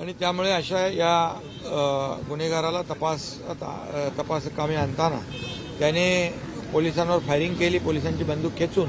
आणि त्यामुळे अशा या गुन्हेगाराला तपास तपास कामे आणताना त्याने पोलिसांवर फायरिंग केली पोलिसांची बंदूक खेचून.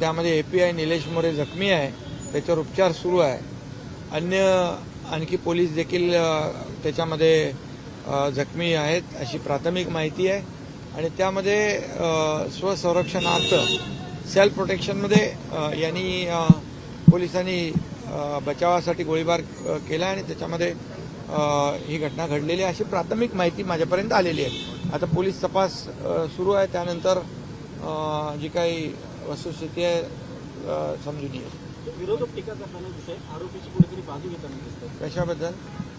त्यामध्ये A P I Nilesh More जखमी आहे त्याच्यावर उपचार सुरू आहे. अन्य आणखी पोलीस देखील त्याच्यामध्ये जखमी आहेत अशी प्राथमिक माहिती आहे. आणि त्यामध्ये स्वसंरक्षणार्थ सेल्फ प्रोटेक्शनमध्ये यांनी पोलिसांनी बचावासाठी गोळीबार केला आणि त्याच्यामध्ये ही घटना घडलेली आहे अशी प्राथमिक माहिती माझ्यापर्यंत आलेली आहे. आता पोलीस तपास सुरू आहे. त्यानंतर जी काही वस्तुस्थिती आहे समजून येईल. विरोधक टीका करताना दिसतंय. आरोपीची कुठेतरी बाजू घेताना दिसतंय. कशाबद्दल?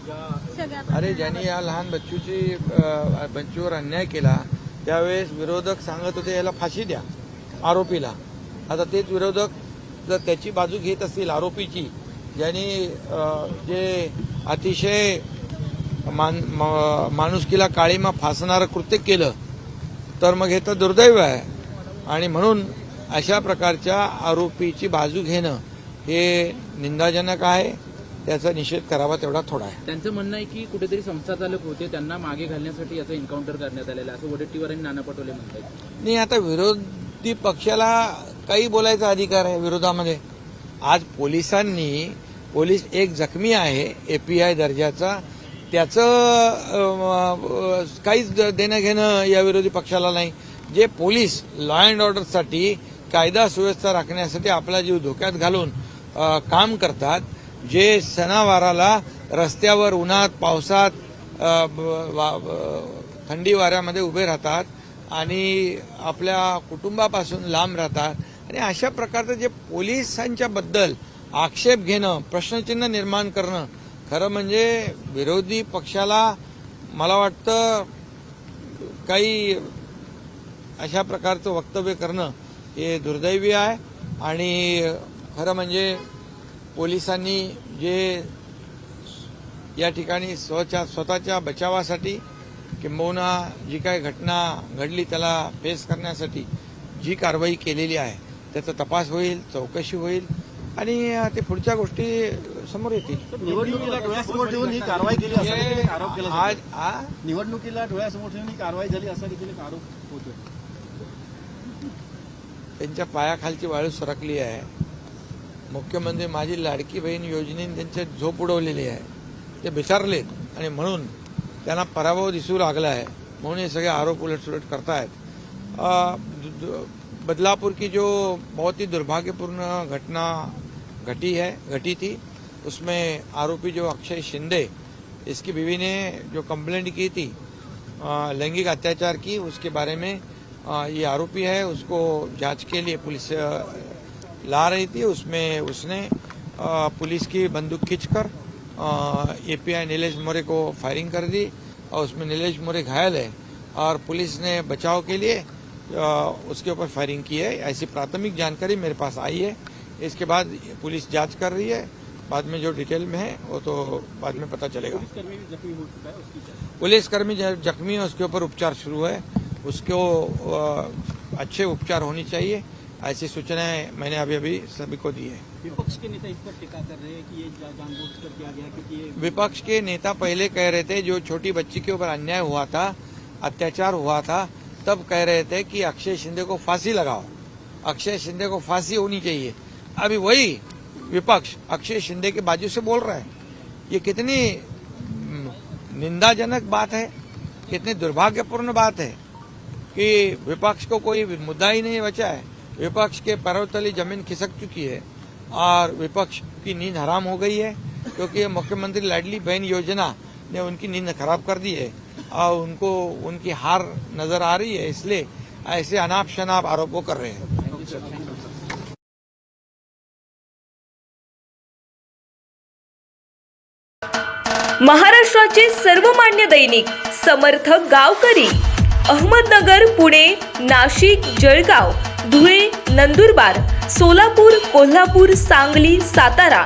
या अरे ज्यांनी या लहान बच्चूची बच्चूवर अन्याय केला त्यावेळेस विरोधक सांगत होते याला फाशी द्या आरोपीला. आता तेच विरोधक जर त्याची बाजू घेत असतील आरोपीची ज्यांनी जे अतिशय मान म- माणुसकीला काळीमा फासणारं कृत्य केलं तर मग हे तर दुर्दैव आहे. आणि म्हणून अशा प्रकारच्या आरोपीची बाजू घेणं हे निंदाजनक आहे. त्याचा निषेध करावा तेवढा थोडा आहे. त्यांचं म्हणणं आहे की कुठेतरी संस्थाचालक होते त्यांना मागे घालण्यासाठी याचं एन्काउंटर करण्यात आलेलं आहे असं वडेट्टीवार आणि नाना पटोले म्हणतात नाही आता विरोधी पक्षाला काही बोलायचा अधिकार आहे विरोधामध्ये. आज पोलिसांनी पोलीस एक जखमी आहे ए पी आय दर्जाचा. त्याचं काहीच देणं घेणं या विरोधी पक्षाला नाही. जे पोलीस लॉ अँड ऑर्डरसाठी कायदा सुव्यवस्था राखण्यासाठी आपला जीव धोक्यात घालून काम करतात जे सणावाराला रस्त्यावर उन्हात पावसात वा- थंडी वाऱ्यामध्ये उभे राहतात आणि आपल्या कुटुंबापासून लांब राहतात. आणि अशा प्रकारचं जे पोलिसांच्या बद्दल आक्षेप घेणं प्रश्नचिन्ह निर्माण करणं खरं म्हणजे विरोधी पक्षाला मला वाटतं काही अशा प्रकारचं वक्तव्य करणं हे दुर्दैवी आहे. आणि खरं म्हणजे पोलिसांनी जे या ठिकाणी स्वच्या स्वतःच्या बचावासाठी किंबहुना जी काय घटना घडली त्याला फेस करण्यासाठी जी कारवाई केलेली आहे त्याचा तपास होईल चौकशी होईल. आणि ते पुढच्या गोष्टी समोर येतील. निवडणुकीला डोळ्यासमोर ठेवून ही कारवाई केली असा देखील एक आरोप केला आज निवडणुकीला डोळ्यासमोर ठेवून ही कारवाई झाली असा देखील एक आरोप होतोय. त्यांच्या पायाखालची वाळू सरकली आहे. मुख्यमंत्री माझी लाडकी बहीण योजनेने त्यांचे झोप उडवलेली आहे. ते बिचारलेत आणि म्हणून त्यांना पराभव दिसू लागला है म्हणून ये सगळे आरोप उलट करतायत. बदलापुर की जो बहुत ही दुर्भाग्यपूर्ण घटना घटी है, घटी थी, उसमें आरोपी जो अक्षय शिंदे, इसकी बीवी ने जो कंप्लेंट की थी लैंगिक अत्याचार की, उसके बारे में ये आरोपी है, उसको जाँच के लिए पुलिस ला रही थी, उसमें उसने पुलिस की बंदूक खींचकर एपीआई नीलेश मोरे को फायरिंग कर दी और उसमें नीलेश मोरे घायल है और पुलिस ने बचाव के लिए उसके ऊपर फायरिंग की है। ऐसी प्राथमिक जानकारी मेरे पास आई है। इसके बाद पुलिस जाँच कर रही है। बाद में जो डिटेल में है वो तो बाद में पता चलेगा। पुलिसकर्मी जख्मी है उसकी है ऊपर उपचार शुरू है। उसको अच्छे उपचार होनी चाहिए। ऐसी सूचनाएँ मैंने अभी अभी सभी को दी है। विपक्ष के नेता इस पर टिका कर रहे हैं कि ये जानबूझकर किया गया क्योंकि ये विपक्ष के नेता पहले कह रहे थे जो छोटी बच्ची के ऊपर अन्याय हुआ था अत्याचार हुआ था तब कह रहे थे कि अक्षय शिंदे को फांसी लगाओ। अक्षय शिंदे को फांसी होनी चाहिए। अभी वही विपक्ष अक्षय शिंदे के बाजू से बोल रहा है। ये कितनी हम्म, निंदाजनक बात है कितनी दुर्भाग्यपूर्ण बात है कि विपक्ष को कोई मुद्दा ही नहीं बचा है। विपक्ष के पैरों तले ज़मीन खिसक चुकी है और विपक्ष की नींद हराम हो गई है क्योंकि मुख्यमंत्री लाडली बहन योजना ने उनकी नींद खराब कर दी है। उनको उनकी हार नजर आ रही है इसलिए ऐसे अनाप शनाप आरोपों कर रहे हैं। महाराष्ट्राचे सर्वमान्य दैनिक समर्थ गावकरी अहमदनगर पुणे नाशिक जळगाव धुळे नंदुरबार सोलापूर कोल्हापूर सांगली सातारा